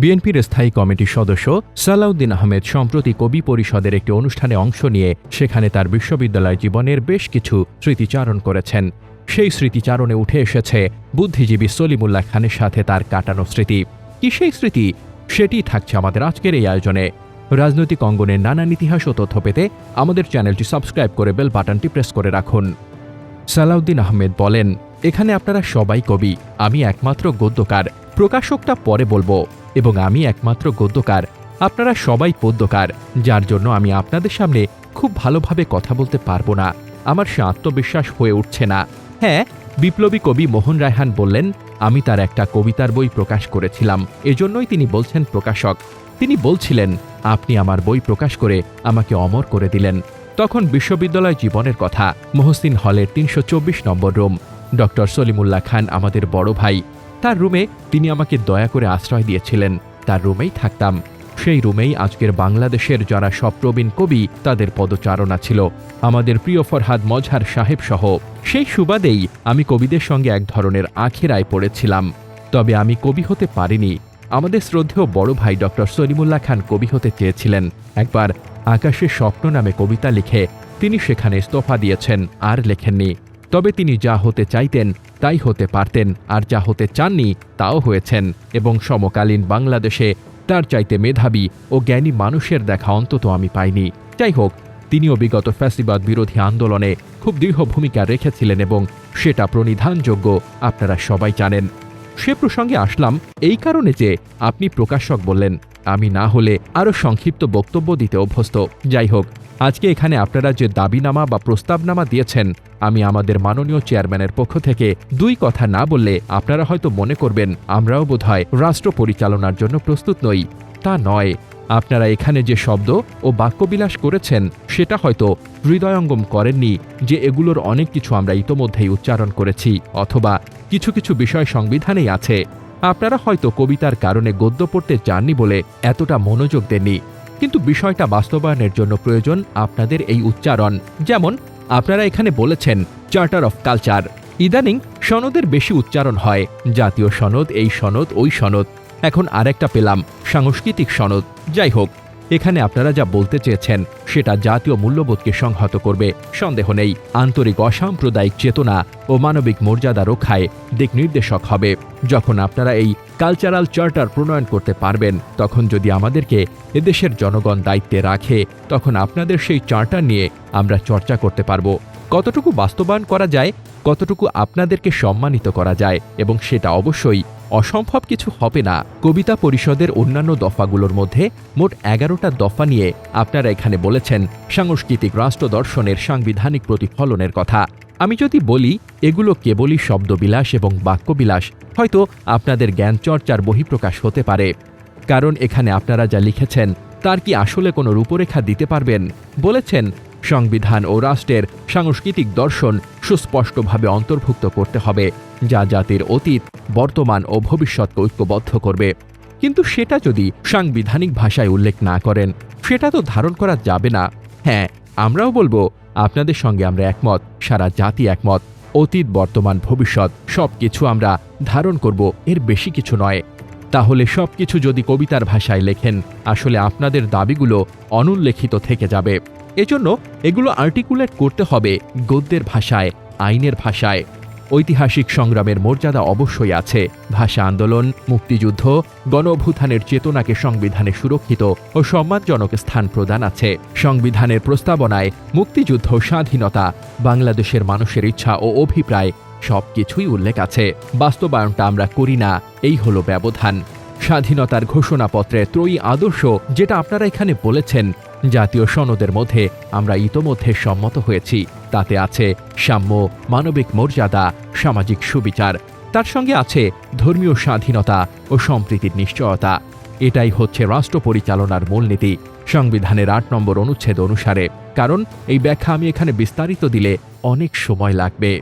বিএনপির স্থায়ী কমিটির সদস্য সালাউদ্দিন আহমেদ সম্প্রতি কবি পরিষদের একটি অনুষ্ঠানে অংশ নিয়ে সেখানে তার বিশ্ববিদ্যালয় জীবনের বেশ কিছু স্মৃতিচারণ করেছেন। সেই স্মৃতিচারণে উঠে এসেছে বুদ্ধিজীবী সলিমুল্লাহ খানের সাথে তার কাটানো স্মৃতি। কি সেই স্মৃতি? সেটি থাকছে আমাদের আজকের এই আয়োজনে। রাজনৈতিক অঙ্গনের নানান ইতিহাস ও তথ্য পেতে আমাদের চ্যানেলটি সাবস্ক্রাইব করে বেল বাটনটি প্রেস করে রাখুন। সালাউদ্দিন আহমেদ বলেন, এখানে আপনারা সবাই কবি, আমি একমাত্র গদ্যকার। প্রকাশকটা পরে বলব। এবং আমি একমাত্র গদ্যকার। আপনারা সবাই পদ্যকার, যার জন্য আমি আপনাদের সামনে খুব ভালোভাবে কথা বলতে পারব না। আমার সে আত্মবিশ্বাস হয়ে উঠছে না। হ্যাঁ বিপ্লবী কবি মোহন রায়হান বললেন, আমি তার একটা কবিতার বই প্রকাশ করেছিলাম। এজন্যই তিনি বলছেন প্রকাশক। তিনি বলছিলেন, আপনি আমার বই প্রকাশ করে আমাকে অমর করে দিলেন। তখন বিশ্ববিদ্যালয় জীবনের কথা, মহসিন হলের তিনশো চব্বিশ নম্বর রুম। ডক্টর সলিমুল্লাহ খান আমাদের বড় ভাই। তার রুমে তিনি আমাকে দয়া করে আশ্রয় দিয়েছিলেন। তার রুমেই থাকতাম। সেই রুমেই আজকের বাংলাদেশের যারা সব প্রবীণ কবি, তাদের পদচারণা ছিল। আমাদের প্রিয় ফরহাদ মজহার সাহেব সহ। সেই সুবাদেই আমি কবিদের সঙ্গে এক ধরনের আখেরায় পড়েছিলাম। তবে আমি কবি হতে পারিনি। আমাদের শ্রদ্ধেয় বড় ভাই ডক্টর সলিমুল্লাহ খান কবি হতে চেয়েছিলেন। একবার আকাশের স্বপ্ন নামে কবিতা লিখে তিনি সেখানে ইস্তফা দিয়েছেন, আর লেখেননি। তবে তিনি যা হতে চাইতেন, তাই হতে পারতেন, আর যা হতে চাননি, তাও হয়েছেন, এবং সমকালীন বাংলাদেশে তার চাইতে মেধাবী ও জ্ঞানী মানুষের দেখা অন্তত আমি পাইনি। যাই হোক, তিনিও বিগত ফ্যাসিবাদ বিরোধী আন্দোলনে খুব দৃঢ় ভূমিকা রেখেছিলেন এবং সেটা প্রণিধানযোগ্য, আপনারা সবাই জানেন। সে প্রসঙ্গে আসলাম এই কারণে যে আপনি প্রকাশক বললেন। আমি না হলে আরও সংক্ষিপ্ত বক্তব্য দিতে অভ্যস্ত। যাই হোক, আজকে এখানে আপনারা যে দাবিনামা বা প্রস্তাবনামা দিয়েছেন, আমি আমাদের মাননীয় চেয়ারম্যানের পক্ষ থেকে দুই কথা না বললে আপনারা হয়তো মনে করবেন, আমরাও বোধহয় রাষ্ট্র পরিচালনার জন্য প্রস্তুত নই। তা নয়, আপনারা এখানে যে শব্দ ও বাক্যবিলাস করেছেন, সেটা হয়তো হৃদয়ঙ্গম করেননি যে এগুলোর অনেক কিছু আমরা ইতোমধ্যেই উচ্চারণ করেছি, অথবা কিছু কিছু বিষয় সংবিধানেই আছে। আপনারা হয়তো কবিতার কারণে গদ্য পড়তে চাননি বলে এতটা মনোযোগ দেননি। কিন্তু বিষয়টা বাস্তবায়নের জন্য প্রয়োজন আপনাদের এই উচ্চারণ। যেমন, আপনারা এখানে বলেছেন চার্টার অফ কালচার ইদানিং সনদের বেশি উচ্চারণ হয়। জাতীয় সনদ, এই সনদ, ওই সনদ। এখন আরেকটা পেলাম, সাংস্কৃতিক সনদ। যাই হোক এখানে আপনারা যা বলতে চেয়েছেন, সেটা জাতীয় মূল্যবোধকে সংহত করবে। সন্দেহ নেই, আন্তরিক অসাম্প্রদায়িক চেতনা ও মানবিক মর্যাদা রক্ষায় দিক নির্দেশক হবে। যখন আপনারা এই কালচারাল চার্টার প্রণয়ন করতে পারবেন, তখন যদি আমাদেরকে এদেশের জনগণ দায়িত্বে রাখে, তখন আপনাদের সেই চার্টার নিয়ে আমরা চর্চা করতে পারব। কতটুকু বাস্তবায়ন করা যায়, কতটুকু আপনাদেরকে সম্মানিত করা যায়, এবং সেটা অবশ্যই অসম্ভব কিছু হবে না। কবিতা পরিষদের অন্যান্য দফাগুলোর মধ্যে মোট এগারোটা দফা নিয়ে আপনারা এখানে বলেছেন সাংস্কৃতিক রাষ্ট্র দর্শনের সাংবিধানিক প্রতিফলনের কথা। আমি যদি বলি, এগুলো কেবলই শব্দবিলাস এবং বাক্যবিলাস, হয়তো আপনাদের জ্ঞান চর্চার বহিঃপ্রকাশ হতে পারে। কারণ এখানে আপনারা যা লিখেছেন, তার কি আসলে কোনো রূপরেখা দিতে পারবেন? বলেছেন সংবিধান ও রাষ্ট্রের সাংস্কৃতিক দর্শন সুস্পষ্টভাবে অন্তর্ভুক্ত করতে হবে, যা জাতির অতীত, বর্তমান ও ভবিষ্যৎকে ঐক্যবদ্ধ করবে। কিন্তু সেটা যদি সাংবিধানিক ভাষায় উল্লেখ না করেন, সেটা তো ধারণ করা যাবে না। হ্যাঁ আমরাও বলব, আপনাদের সঙ্গে আমরা একমত, সারা জাতি একমত, অতীত, বর্তমান, ভবিষ্যৎ সব কিছু আমরা ধারণ করব, এর বেশি কিছু নয়। তাহলে সবকিছু যদি কবিতার ভাষায় লেখেন, আসলে আপনাদের দাবিগুলো অনুল্লেখিত থেকে যাবে। এজন্য এগুলো আর্টিকুলেট করতে হবে গদ্যের ভাষায়, আইনের ভাষায়। ঐতিহাসিক সংগ্রামের মর্যাদা অবশ্যই আছে। ভাষা আন্দোলন, মুক্তিযুদ্ধ গণ অভ্যুত্থানের চেতনাকে সংবিধানে সুরক্ষিত ও সম্মানজনক স্থান প্রদান আছে। সংবিধানের প্রস্তাবনায় মুক্তিযুদ্ধ, স্বাধীনতা, বাংলাদেশের মানুষের ইচ্ছা ও অভিপ্রায় সবকিছুই উল্লেখ আছে। বাস্তবায়নটা আমরা করি না, এই হলো ব্যবধান। স্বাধীনতার ঘোষণাপত্রে ত্রয়ী আদর্শ যেটা আপনারা এখানে বলেছেন, জাতীয় সনদের মধ্যে আমরা ইতোমধ্যে সম্মত হয়েছি। তাতে আছে সাম্য, মানবিক মর্যাদা, সামাজিক সুবিচার। তার সঙ্গে আছে ধর্মীয় স্বাধীনতা ও সম্প্রীতির নিশ্চয়তা। এটাই হচ্ছে রাষ্ট্র পরিচালনার মূলনীতি, সংবিধানের আট নম্বর অনুচ্ছেদ অনুসারে। কারণ এই ব্যাখ্যা আমি এখানে বিস্তারিত দিলে অনেক সময় লাগবে।